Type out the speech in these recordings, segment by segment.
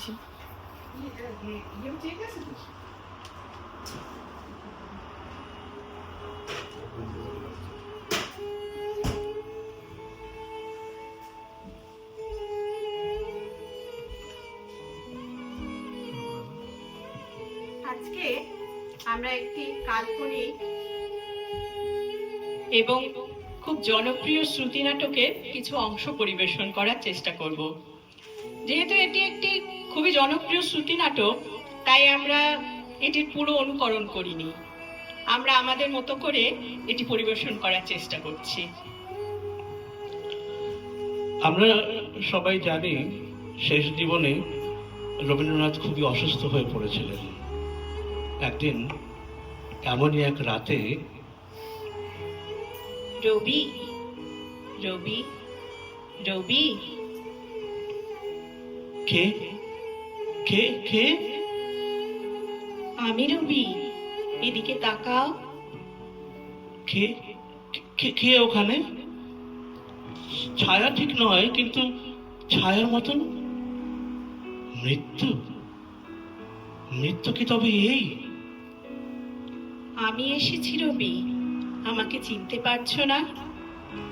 বেশি ঠিক আছে তো আজকে আমরা একটি কাল্পনিক এবং খুব জনপ্রিয় শ্রুতি নাটকের কিছু অংশ পরিবেশন করার চেষ্টা করব। যেহেতু এটি একটি খুবই জনপ্রিয় শ্রুতি নাটক তাই আমরা এটির পুরো অনুকরণ করিনি। আমরা আমাদের মতো করে এটি পরিবেশন করার চেষ্টা করছি। আমরা সবাই জানি শেষ জীবনে রবীন্দ্রনাথ খুবই অসুস্থ হয়ে পড়েছিলেন। একদিন এমনই এক রাতে রবি রবি রবি। কে? কে কে? আমি রবি। এদিকে তাকাও। কে কে- কে ওখানে? ছায়া ঠিক নয় কিন্তু ছায়ার মতন মৃত্যু। মৃত্যু কি তবে এই? আমি এসেছি রবি। আমাকে চিনতে পারছ না?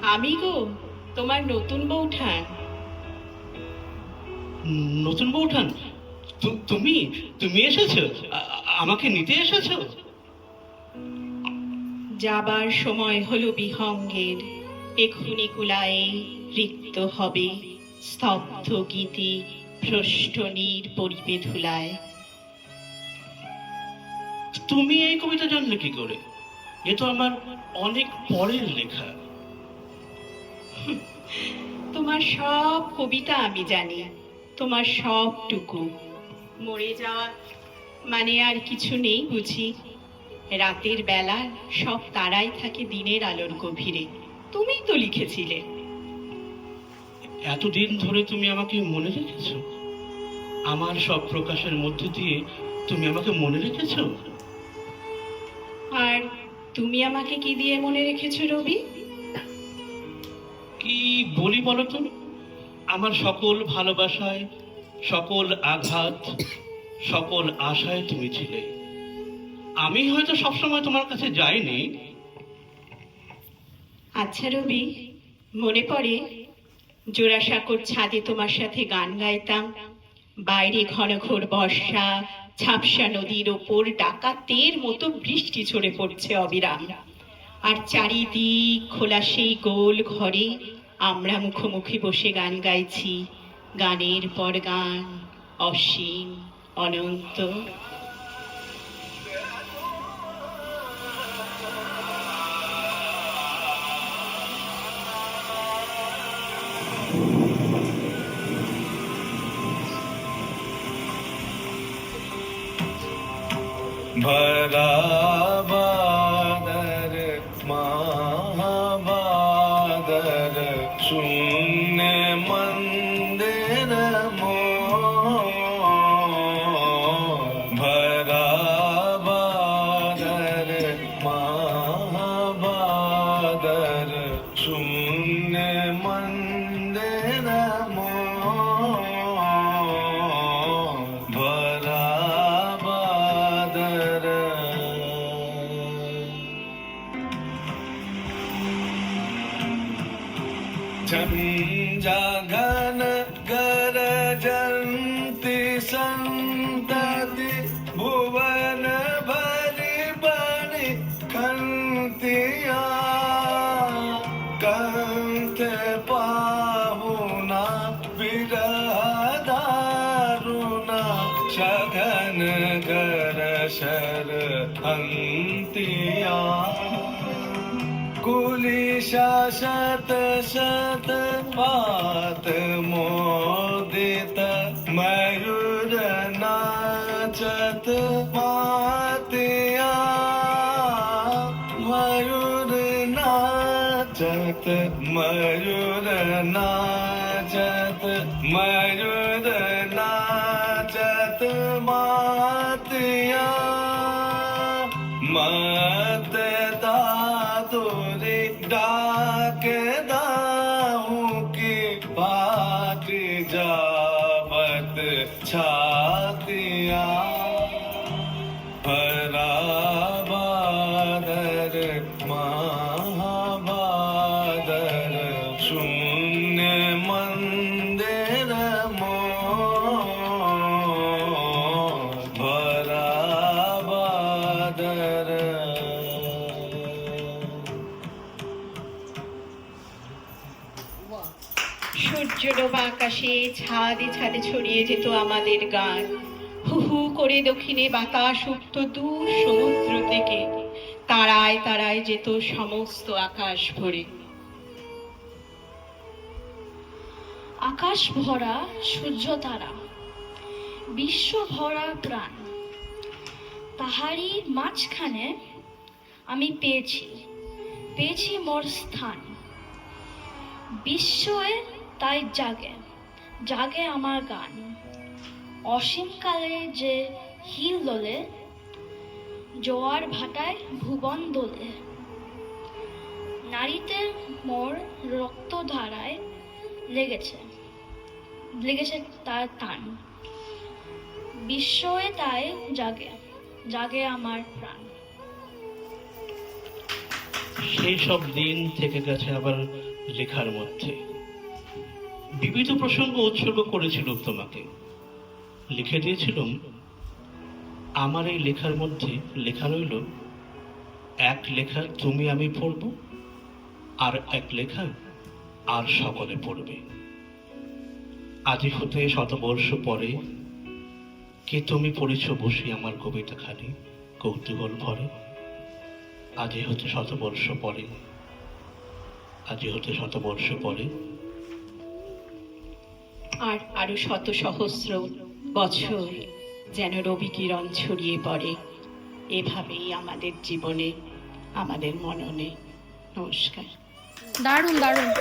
আমি গো তোমার নতুন বউঠান নতুন বউঠান তুমি তুমি এসেছ? আমাকে নিতে এসেছ? যাবার সময় হলো বিহঙ্গের এক্ষুনি কুলায়ে রিক্ত হবে স্তব্ধ গীতি ভ্রষ্টনীর পরিবে ধুলায়। তুমি এই কবিতা জানলে কি করে? এ তো আমার অনেক পরের লেখা। তোমার সব কবিতা আমি জানি তোমার সবটুকু। মরে যাওয়া মানে আর কিছু নেই বুঝি। রাতের বেলা সব তারাই থাকে দিনের আলোর গভীরে। তুমিই তো লিখেছিলে। এতদিন ধরে তুমি আমাকে মনে রেখেছ? আমার সব প্রকাশের মধ্য দিয়ে তুমি আমাকে মনে রেখেছ? আর তুমি আমাকে কি দিয়ে মনে রেখেছো রবি? কি বলি বলো তো? আমার সকল ভালোবাসায় সকল আঘাত, সকল আশায় তুমি ছিলে। আমি হয়তো সবসময় তোমার কাছে যাইনি। আচ্ছা রবি, মনে পড়ে জোড়াসাঁকোর ছাদে তোমার সাথে গান গাইতাম। বাইরে ঘন ঘোর বর্ষা, ঝাপসা নদীর ওপর ডাকাতের মতো বৃষ্টি ঝরে পড়ছে অবিরাম। আর চারিদিক খোলা সেই গোল ঘরে আমরা মুখোমুখি বসে গান গাইছি। গানের পর গান অসীম অনন্ত भराबादर महाबादर महाबादर शून्य मंदिर मो भराबादर झञ्झाघन गरजन्ति शगन कर शर अन्तिया कुलिशा शत शत पात मोदित मयूर नाचत मातिया मयूर नाचत मयूर नाचत मयूर बात जा मत छातिया महाबादर शून्य मन সূর্য ডোবা আকাশে ছাদে ছাদে ছড়িয়ে যেত আমাদের গান। হু হু করে দক্ষিণে বাতাস উঠত দূর সমুদ্র থেকে। তারায় তারায় যেত সমস্ত আকাশ ভরে। আকাশ ভরা, সূর্য তারা। বিশ্ব ভরা প্রাণ। তাহারই মাঝখানে আমি পেয়েছি পেয়েছি মোর স্থান। বিশ্বয়ে তাই জাগে জাগে আমার গান। অসীমকালে যে হিল দোলে, জোয়ার ভাটায় ভুবন দোলে। নারীতে মোর রক্তধারায় লেগেছে লেগেছে তার টান বিস্ময়ে তাই জাগে জাগে আমার প্রাণ। সেই সব দিন থেকে গেছে আবার লেখার মধ্যে। বিবিধ প্রসঙ্গ উৎসর্গ করেছিল তোমাকে। লিখে দিয়েছিলাম, আমার এই লেখার মধ্যে লেখা রইল, এক লেখা তুমি আমি পড়ব, আর এক লেখা আর সকলে পড়বে। আজি হতে শতবর্ষ পরে কে তুমি পড়েছ বসে আমার কবিতা খানি, কৌতূহল ভরে? আজি হতে শতবর্ষ পরে আজি হতে শতবর্ষ পরে আর আরও শত সহস্র বছর যেন রবি কিরণ ছড়িয়ে পড়ে। এভাবেই আমাদের জীবনে, আমাদের মননে। নমস্কার। দারুণ দারুণ।